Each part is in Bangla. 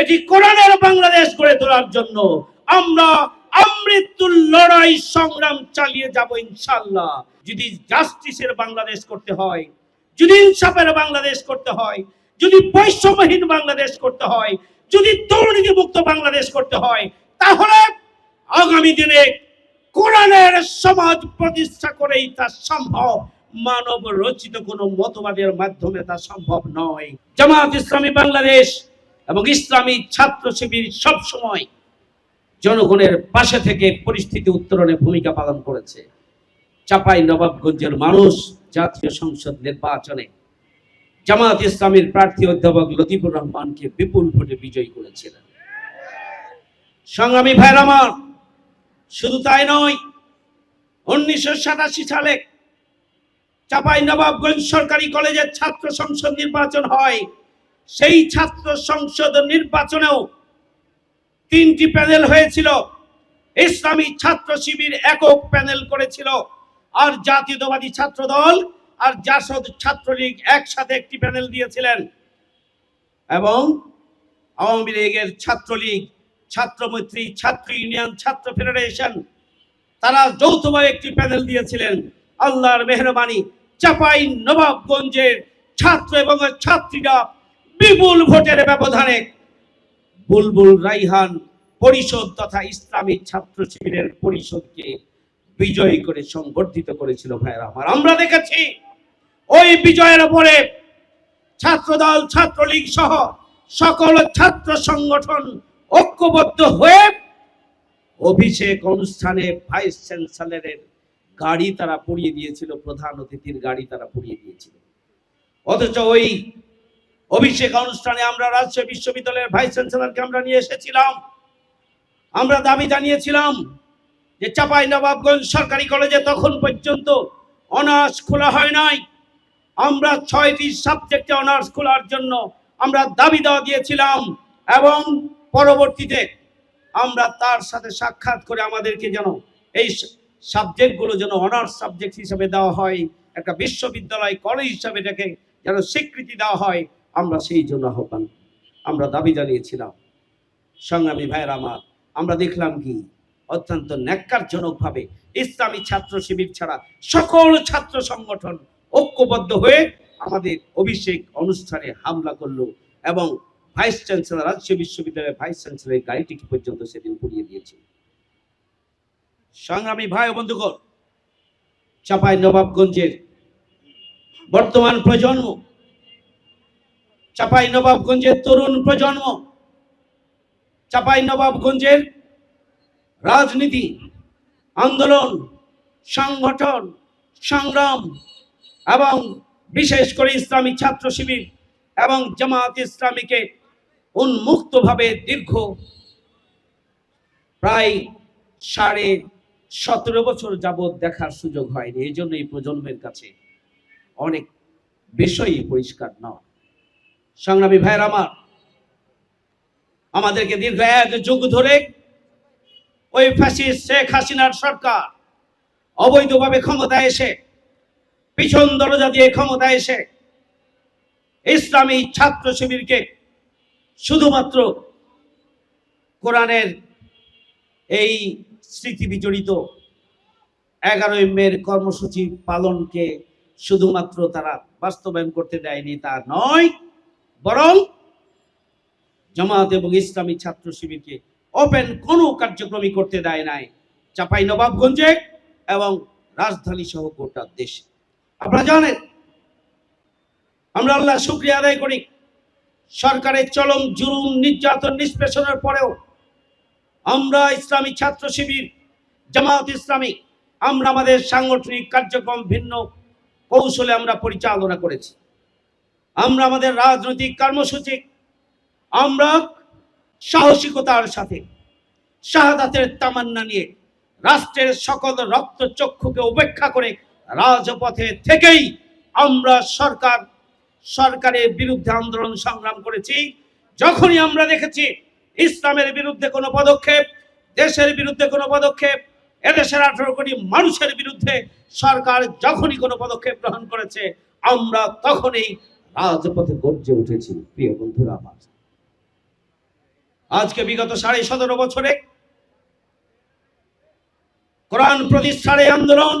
এটি কোরআনের বাংলাদেশ গড়ে তোলার জন্য। আমরা আমৃত্যুর লড়াই সংগ্রাম চালিয়ে যাব ইনশাল্লাহ যদি জাস্টিসের বাংলাদেশ করতে হয়, যদি ইনসাফের বাংলাদেশ করতে হয়, যদি বৈষম্যহীন বাংলাদেশ করতে হয়, যদি দুর্নীতি মুক্ত বাংলাদেশ করতে হয়, তাহলে আগামী দিনে কোরআনের সমাজ প্রতিষ্ঠা করেই তা সম্ভব। মানব রচিত কোনো মতবাদের মাধ্যমে তা সম্ভব নয়। জামাত ইসলামী বাংলাদেশ এবং ইসলামী ছাত্র শিবির সবসময় জনগণের পাশে থেকে পরিস্থিতি উত্তরণে ভূমিকা পালন করেছে। চাপাই নবাবগঞ্জের মানুষ জাতীয় সংসদ নির্বাচনে জামাত ইসলামীর প্রার্থী অধ্যাপক লতিফুর রহমানকে বিপুল ভোটে বিজয়ী করেছিলেন। সংগ্রামী ভাইয়ের আমার, শুধু তাই নয়, উনিশশো সাতাশি সালে চাপাই নবাবগঞ্জ সরকারি কলেজের ছাত্র সংসদ নির্বাচন হয়। সেই ছাত্র সংসদ নির্বাচনেও তিনটি প্যানেল হয়েছিল। ইসলামী ছাত্র শিবির একক প্যানেল করেছিল। আর জাতীয়তাবাদী ছাত্র দল আর জাসদ ছাত্রলীগ একসাথে একটি প্যানেল দিয়েছিলেন। এবং আওয়ামী লীগের ছাত্রলীগ ছাত্রমৈত্রী ছাত্র ইউনিয়ন, ছাত্র ফেডারেশন, তারা যৌথভাবে একটি প্যানেল দিয়েছিলেন। আল্লাহর মেহরবানি, চাপাই নবাবগঞ্জের ছাত্র এবং ছাত্রীরা বিপুল ভোটের ব্যবধানে বুলবুল রাইহান পরিষদ তথা ইসলামী ছাত্র শিবিরের পরিষদকে বিজয়ী করে সংবর্ধিত করেছিল ভাইয়েরা আমার। আমরা দেখেছি ওই বিজয়ের পরে ছাত্রদল, ছাত্রলীগ সহ সকল ছাত্র সংগঠন ঐক্যবদ্ধ হয়ে অভিষেক অনুষ্ঠানে ভাইস চ্যান্সেলরের গাড়ি তারা পুড়িয়ে দিয়েছিল, প্রধান অতিথির গাড়ি তারা পুড়িয়ে দিয়েছিল। অথচ ওই অভিষেক অনুষ্ঠানে আমরা রাজশাহী বিশ্ববিদ্যালয়ের ভাইস চ্যান্সেলরকে আমরা নিয়ে এসেছিলাম। আমরা দাবি জানিয়েছিলাম যে চাপাই নবাবগঞ্জ সরকারি কলেজে তখন পর্যন্ত অনার্স খোলা হয় নাই। আমরা ছয়টি সাবজেক্টে অনার্স খোলার জন্য আমরা দাবি দেওয়া দিয়েছিলাম এবং পরবর্তীতে আমরা তার সাথে সাক্ষাৎ করে আমাদেরকে যেন এই সাবজেক্টগুলো যেন অনার্স সাবজেক্ট হিসেবে দেওয়া হয়, একটা বিশ্ববিদ্যালয় কলেজ হিসাবে এটাকে যেন স্বীকৃতি দেওয়া হয় আমরা সেই জন্য আহ্বান। আমরা দাবি জানিয়েছিলাম, সংগ্রামী ভাইয়ের আমার, আমরা দেখলাম কি, অত্যন্ত ন্যাক্কারজনকভাবে ইসলামী ছাত্র শিবির ছাড়া সকল ছাত্র সংগঠন ঐক্যবদ্ধ হয়ে আমাদের অভিষেক অনুষ্ঠানে হামলা করল এবং ভাইস চ্যান্সেলর রাজশাহী বিশ্ববিদ্যালয়ের ভাইস চ্যান্সেলরের গাড়িটিকে পর্যন্ত সেদিন পুড়িয়ে দিয়েছে। সংগ্রামী ভাই বন্ধুগণ, চাপাই নবাবগঞ্জের বর্তমান প্রজন্ম চাপাই নবাবগঞ্জের তরুণ প্রজন্ম, চাপাই নবাবগঞ্জের রাজনীতি, আন্দোলন, সংগঠন, সংগ্রাম এবং বিশেষ করে ইসলামী ছাত্র শিবির এবং জামাত ইসলামীকে উন্মুক্তভাবে দীর্ঘ প্রায় সাড়ে সতেরো বছর যাবৎ দেখার সুযোগ হয়নি। এই জন্য এই প্রজন্মের কাছে অনেক বিষয়ই পরিষ্কার নয়। সংগ্রামী ভাইয়ের আমার, আমাদেরকে দীর্ঘ এক যুগ ধরে ওই ফ্যাসিস্ট শেখ হাসিনার সরকার অবৈধভাবে ক্ষমতায় এসে, পিছন দরজা দিয়ে ক্ষমতায় এসে ইসলামী ছাত্র শিবিরকে শুধুমাত্র কোরআনের এই স্মৃতি বিজড়িত এগারোই মের কর্মসূচি পালনকে শুধুমাত্র তারা বাস্তবায়ন করতে দেয়নি তা নয় বরং জামাত এবং ইসলামী ছাত্র শিবিরকে ওপেন কোনো কার্যক্রমই করতে দেয় নাই। চাপাই নবাবগঞ্জে এবং রাজধানী সহ গোটা দেশে। আপনারা জানেন, আমরা আল্লাহ শুক্রিয়া আদায় করি। সরকারের চলম জুলুম, নির্যাতন, নিষ্পেষণের পরেও আমরা ইসলামী ছাত্র শিবির জামাত ইসলামী, আমরা আমাদের সাংগঠনিক কার্যক্রম ভিন্ন কৌশলে আমরা পরিচালনা করেছি। আমরা আমাদের রাজনৈতিক কর্মসূচি, আমরা সাহসিকতার সাথে, শাহাদাতের তামান্না নিয়ে রাষ্ট্রের সকল রক্ত চক্ষুকে উপেক্ষা করে রাজপথে থেকেই আমরা সরকার, সরকারের বিরুদ্ধে আন্দোলন সংগ্রাম করেছি। যখনই আমরা দেখেছি ইসলামের বিরুদ্ধে কোনো পদক্ষেপ, দেশের বিরুদ্ধে কোনো পদক্ষেপ, এদেশের আঠারো কোটি মানুষের বিরুদ্ধে সরকার যখনই কোনো পদক্ষেপ গ্রহণ করেছে, আমরা তখনই রাজপথে গর্জে উঠেছি প্রিয় বন্ধুরা আমার। আজকে বিগত সাড়ে সতেরো বছরে কোরআন প্রতিষ্ঠার আন্দোলন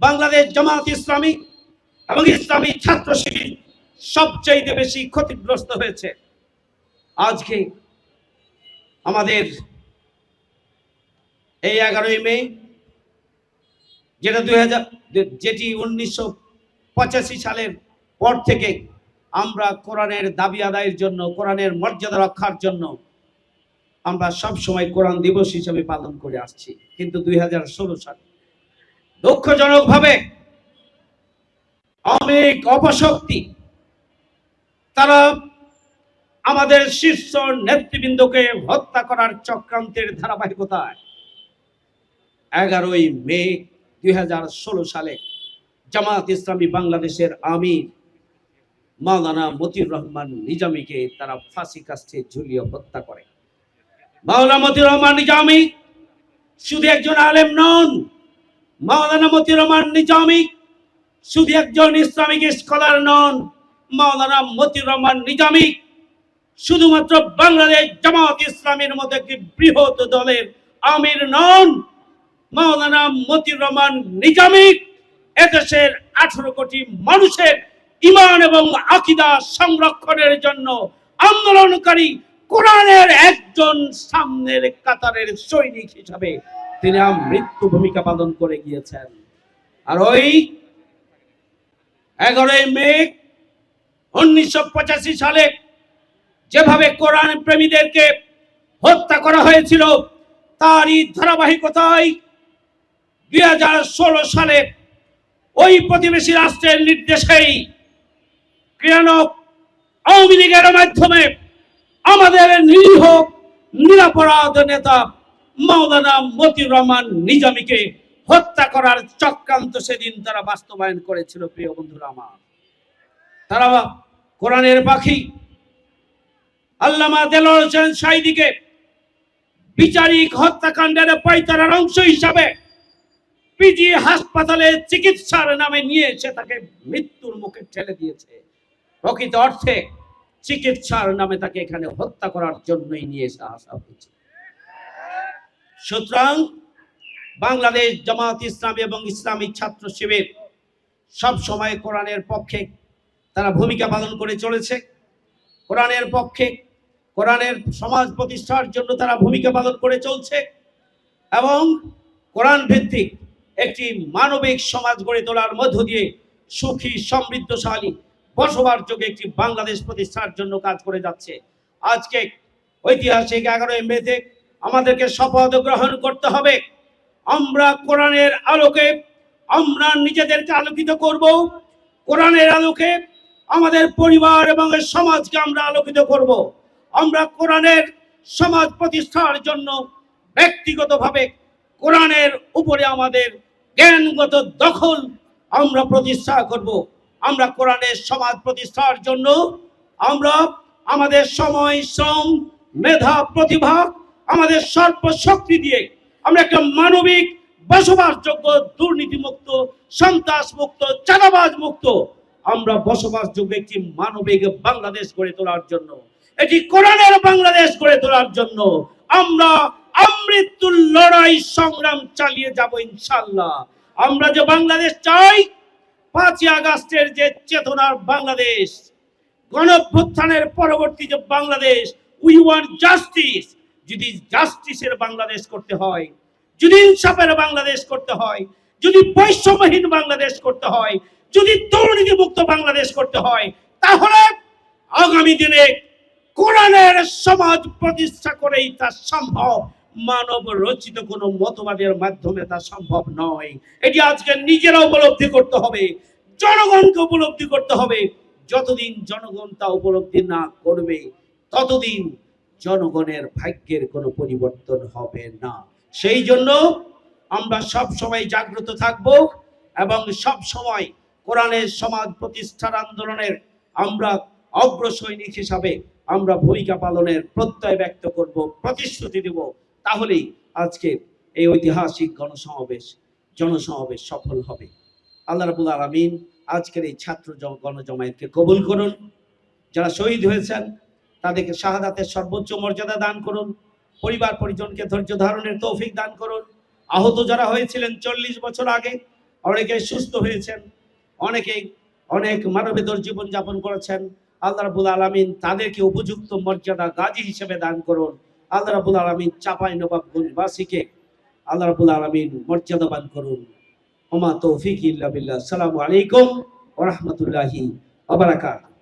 বাংলাদেশ জামাত ইসলামী এবং ইসলামী ছাত্র শিবির সবচাইতে বেশি ক্ষতিগ্রস্ত হয়েছে। আজকে আমাদের এই এগারোই মে, যেটা দুই হাজার, যেটি উনিশশো পঁচাশি সালের পর থেকে আমরা কোরআনের দাবি আদায়ের জন্য, কোরআনের মর্যাদা রক্ষার জন্য আমরা সব সময় কোরআন দিবস হিসেবে পালন করে আসছি। কিন্তু দুই হাজার ষোলো সালে দুঃখজনকভাবে অনেক অপশক্তি, তারা আমাদের শীর্ষ নেতৃবৃন্দকে হত্যা করার চক্রান্তের ধারাবাহিকতায় এগারোই মে দুই হাজার ষোলো সালে জামাত ইসলামী বাংলাদেশের আমির মাওলানা মতিউর রহমান নিজামীকে তারা ফাঁসি কাস্টে ঝুলিয়ে হত্যা করে। মাওলানা মতিউর রহমান নিজামী শুধু একজন আলেম নন, মাওলানা মতিউর রহমান নিজামী শুধু একজন ইসলামিক স্কলার নন, মাওলানা মতিউর রহমান নিজামী শুধুমাত্র বাংলাদেশ জামাত ইসলামের মতো একটি বৃহৎ দলের আমির নন, মাওলানা মতিউর রহমান নিজামী এদেশের আঠারো কোটি মানুষের ইমান এবং আকিদা সংরক্ষণের জন্য আন্দোলনকারী কোরআনের একজন সামনের কাতারের সৈনিক হিসাবে তিনি মৃত্যু ভূমিকা পালন করে গিয়েছেন। আর ওই এগারোই মে উনিশশো পঁচাশি সালে যেভাবে কোরআন প্রেমীদেরকে হত্যা করা হয়েছিল, তারই ধারাবাহিকতায় দুই হাজার ষোলো সালে ওই প্রতিবেশী রাষ্ট্রের নির্দেশেই ক্রিয়ানক আওয়ামী লীগের মাধ্যমে আমাদের নিরীহ, নিরাপরাধ নেতা মতিউর রহমান নিজামীকে হত্যা করার চক্রান্ত সেদিন তারা বাস্তবায়ন করেছিল, প্রিয় বন্ধুরা আমার। তারা কোরআনের পাখি। আল্লামা হোসেন সাইদিকে বিচারিক হত্যাকাণ্ডের পাইতারার অংশ হিসাবে পিজি হাসপাতালে চিকিৎসার নামে নিয়ে এসে তাকে মৃত্যুর মুখে ঠেলে দিয়েছে। প্রকৃত অর্থে চিকিৎসার নামে তাকে এখানে হত্যা করার জন্যই নিয়ে এসে আসা হয়েছে। সুতরাং বাংলাদেশ জামাত ইসলামী এবং ইসলামী ছাত্র শিবির সব সময় কোরআনের পক্ষে তারা ভূমিকা পালন করে চলেছে। কোরআনের পক্ষে, কোরআনের সমাজ প্রতিষ্ঠার জন্য তারা ভূমিকা পালন করে চলছে এবং কোরআন ভিত্তিক একটি মানবিক সমাজ গড়ে তোলার মধ্য দিয়ে সুখী, সমৃদ্ধশালী বসবার যোগে একটি বাংলাদেশ প্রতিষ্ঠার জন্য কাজ করে যাচ্ছে। আজকে ঐতিহাসিক এগারোই মেতে আমাদেরকে শপথ গ্রহণ করতে হবে। আমরা কোরআনের আলোকে, আমরা নিজেদেরকে আলোকিত করব। কোরআনের আলোকে আমাদের পরিবার এবং সমাজকে আমরা আলোকিত করব। আমরা কোরআনের সমাজ প্রতিষ্ঠার জন্য ব্যক্তিগতভাবে কোরআনের উপরে আমাদের জ্ঞানগত দখল আমরা প্রতিষ্ঠা করব। আমরা কোরআনের সমাজ প্রতিষ্ঠার জন্য আমরা আমাদের সময়, শ্রম, মেধা, প্রতিভা, আমাদের স্বল্প শক্তি দিয়ে আমরা একটা মানবিক বসবাসযোগ্য দুর্নীতিমুক্ত সন্ত্রাস মুক্ত চাঁদাবাজ মুক্ত আমরা বসবাসযোগ্য একটি মানবিক বাংলাদেশ গড়ে তোলার জন্য এটি কোরআনের বাংলাদেশ গড়ে তোলার জন্য আমরা আমৃত্যুর লড়াই সংগ্রাম চালিয়ে যাব ইনশাল্লাহ আমরা যে বাংলাদেশ চাই পাঁচই আগস্টের যে চেতনার বাংলাদেশ, গণভ্যুত্থানের পরবর্তী যে বাংলাদেশ উই ওয়ান্ট জাস্টিস যদি জাস্টিসের বাংলাদেশ করতে হয়, যদি ইনসাফের বাংলাদেশ করতে হয়, যদি বৈষম্যহীন বাংলাদেশ করতে হয়, যদি দুর্নীতি মুক্ত বাংলাদেশ করতে হয়, তাহলে আগামী দিনে কোরআনের সমাজ প্রতিষ্ঠা করেই তা সম্ভব। মানব রচিত কোনো মতবাদের মাধ্যমে তা সম্ভব নয়। এটি আজকে নিজেরা উপলব্ধি করতে হবে, জনগণকে উপলব্ধি করতে হবে। যতদিন জনগণ তা উপলব্ধি না করবে, ততদিন জনগণের ভাগ্যের কোনো পরিবর্তন হবে না। সেই জন্য আমরা সব সময় জাগ্রত থাকব এবং সব সময় কোরআনের সমাজ প্রতিষ্ঠার আন্দোলনের আমরা অগ্রসৈনিক হিসাবে আমরা ভূমিকা পালনের প্রত্যয় ব্যক্ত করব, প্রতিশ্রুতি দেব। তাহলেই আজকে এই ঐতিহাসিক গণসমাবেশ, জনসমাবেশ সফল হবে। আল্লাহ রাবুল আলমিন আজকের এই ছাত্র গণজমায়েতকে কবুল করুন। যারা শহীদ হয়েছেন, তাদেরকে শাহাদাতের সর্বোচ্চ মর্যাদা দান করুন। পরিবার পরিজনকে ধৈর্য ধারণের তৌফিক দান করুন। আহত যারা হয়েছিলেন চল্লিশ বছর আগে, অনেকে সুস্থ হয়েছেন, অনেকে অনেক মানবেতর জীবন যাপন করেছেন। আল্লাহ রাবুল আলমিন তাদেরকে উপযুক্ত মর্যাদা গাজী হিসেবে দান করুন। আল্লাহ রাবুল আলমিন চাপাই নবাবগঞ্জবাসীকে আল্লাহ রাবুল আলমিন মর্যাদাবান করুন। ওমা তৌফিক ইল্লা আসসালামু আলাইকুম ওয়া রাহমাতুল্লাহি ওয়া বারাকাতুহু।